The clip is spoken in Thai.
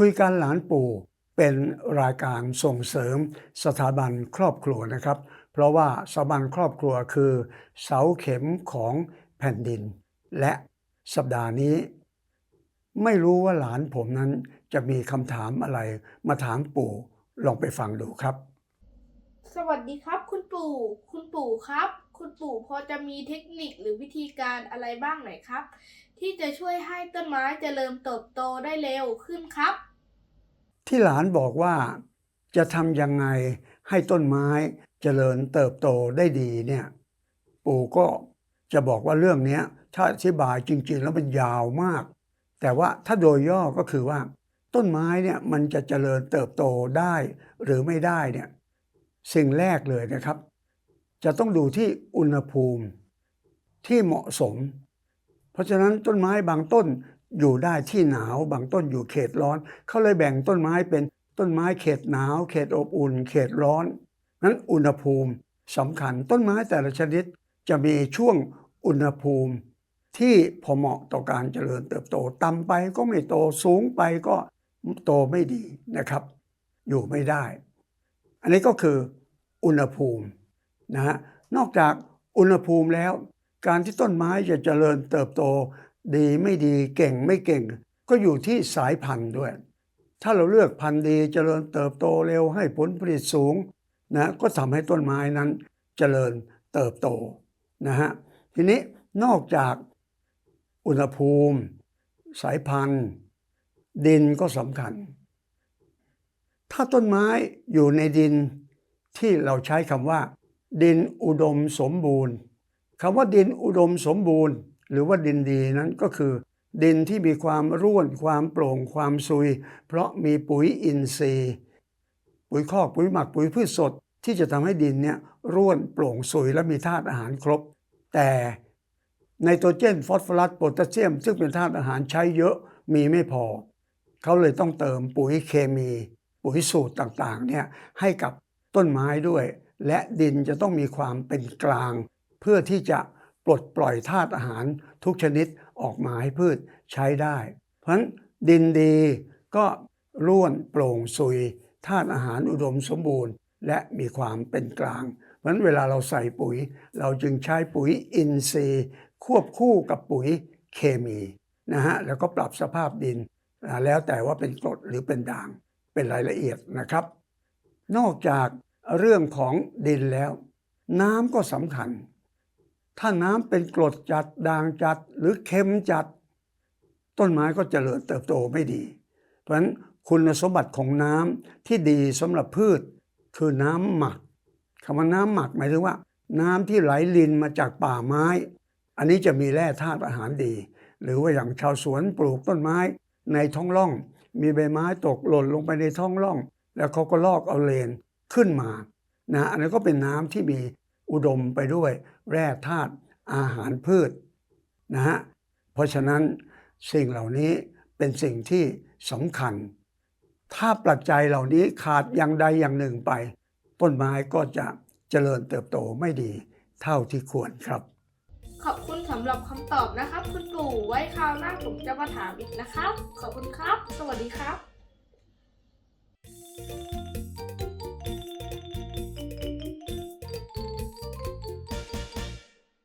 คุยกันหลานปู่เป็นรายการส่งเสริมสถาบันครอบครัวนะครับ เพราะว่าสถาบันครอบครัวคือ เสาเข็มของแผ่นดิน และสัปดาห์นี้ ไม่รู้ว่าหลานผมนั้นจะมีคำถามอะไรมาถามปู่ลองไปฟังดูครับ สวัสดีครับ คุณปู่ คุณปู่ครับ คุณปู่พอจะมีเทคนิคหรือวิธีการอะไรบ้างไหมครับ ที่จะช่วยให้ต้นไม้เจริญเติบโตได้เร็วขึ้นครับ ที่หลานบอกว่าจะทำยังไงให้ต้นไม้เจริญเติบโตได้ดีเนี่ยปู่ก็จะบอกว่าเรื่องนี้ถ้าอธิบายจริง ๆ แล้วมันยาวมาก แต่ว่าถ้าโดยย่อก็คือว่า ต้นไม้เนี่ยมันจะเจริญเติบโตได้หรือไม่ได้เนี่ยสิ่งแรกเลยนะครับ จะต้องดูที่อุณหภูมิที่เหมาะสม เพราะฉะนั้นต้นไม้บางต้น อยู่ได้ที่หนาวบางต้นอยู่เขตร้อน เขาเลยแบ่งต้นไม้เป็นต้นไม้เขตหนาว เขตอบอุ่น เขตร้อน นั้นอุณหภูมิสำคัญต้นไม้แต่ละชนิดจะมีช่วงอุณหภูมิ ที่พอเหมาะต่อการเจริญเติบโตต่ำไปก็ไม่โตสูงไปก็โตไม่ดีนะครับ อยู่ไม่ได้ อันนี้ก็คืออุณหภูมินะฮะนอกจากอุณหภูมิแล้ว การที่ต้นไม้จะเจริญเติบโต ดีไม่ดีเก่งไม่เก่ง ก็อยู่ที่สายพันธุ์ด้วย ถ้าเราเลือกพันธุ์ดีเจริญเติบโตเร็วให้ผลผลิตสูงนะก็ทำให้ต้นไม้นั้นเจริญเติบโตนะฮะทีนี้นอกจากอุณหภูมิ สายพันธุ์ ดินก็สำคัญ ถ้าต้นไม้อยู่ในดินที่เราใช้คำว่า ดินอุดมสมบูรณ์คำว่าดินอุดมสมบูรณ์ หรือว่าดินดีนั้นก็คือ ดินที่มีความร่วนความโปร่งความซุย เพราะมีปุ๋ยอินทรีย์ ปุ๋ยคอกปุ๋ยหมักปุ๋ยพืชสด ที่จะทำให้ดินเนี่ยร่วนโปร่งซุยและมีธาตุอาหารครบ แต่ไนโตรเจนฟอสฟอรัสโพแทสเซียม ซึ่งเป็นธาตุอาหารใช้เยอะมีไม่พอ เขาเลยต้องเติมปุ๋ยเคมี ปุ๋ยสูตรต่างๆเนี่ยให้กับต้นไม้ด้วย และดินจะต้องมีความเป็นกลาง เพื่อที่จะ ปลดปล่อยธาตุอาหารทุกชนิดออกมาให้พืชใช้ได้ เพราะฉะนั้นดินดีก็ร่วนโปร่งซุยธาตุอาหารอุดมสมบูรณ์ และมีความเป็นกลาง เพราะฉะนั้นเวลาเราใส่ปุ๋ย เราจึงใช้ปุ๋ยอินทรีย์ ควบคู่กับปุ๋ยเคมีนะฮะแล้วก็ปรับสภาพดิน แล้วแต่ว่าเป็นกรดหรือเป็นด่างเป็นรายละเอียดนะครับ นอกจากเรื่องของดินแล้ว น้ำก็สำคัญ ถ้าน้ำเป็นกรดจัดด่างจัดหรือเค็มจัด ต้นไม้ก็เจริญเติบโตไม่ดี เพราะฉะนั้นคุณสมบัติของน้ำที่ดีสำหรับพืช คือน้ำหมักคำว่าน้ำหมักหมายถึงว่า น้ำที่ไหลลินมาจากป่าไม้ อันนี้จะมีแร่ธาตุอาหารดี หรือว่าอย่างชาวสวนปลูกต้นไม้ในท้องร่อง มีใบไม้ตกหล่นลงไปในท้องร่อง แล้วเขาก็ลอกเอาเลนขึ้นมานะอันนี้นก็เป็นน้ำที่มี อุดมไปด้วยแร่ธาตุอาหารพืชนะฮะเพราะฉะนั้นสิ่งเหล่านี้เป็นสิ่งที่สำคัญ ถ้าปัจจัยเหล่านี้ขาดอย่างใดอย่างหนึ่งไปต้นไม้ก็จะเจริญเติบโตไม่ดีเท่าที่ควรครับ ขอบคุณสำหรับคำตอบนะครับ คุณปู่ไว้คราวหน้าผมจะมาถามอีกนะครับ ขอบคุณครับ สวัสดีครับ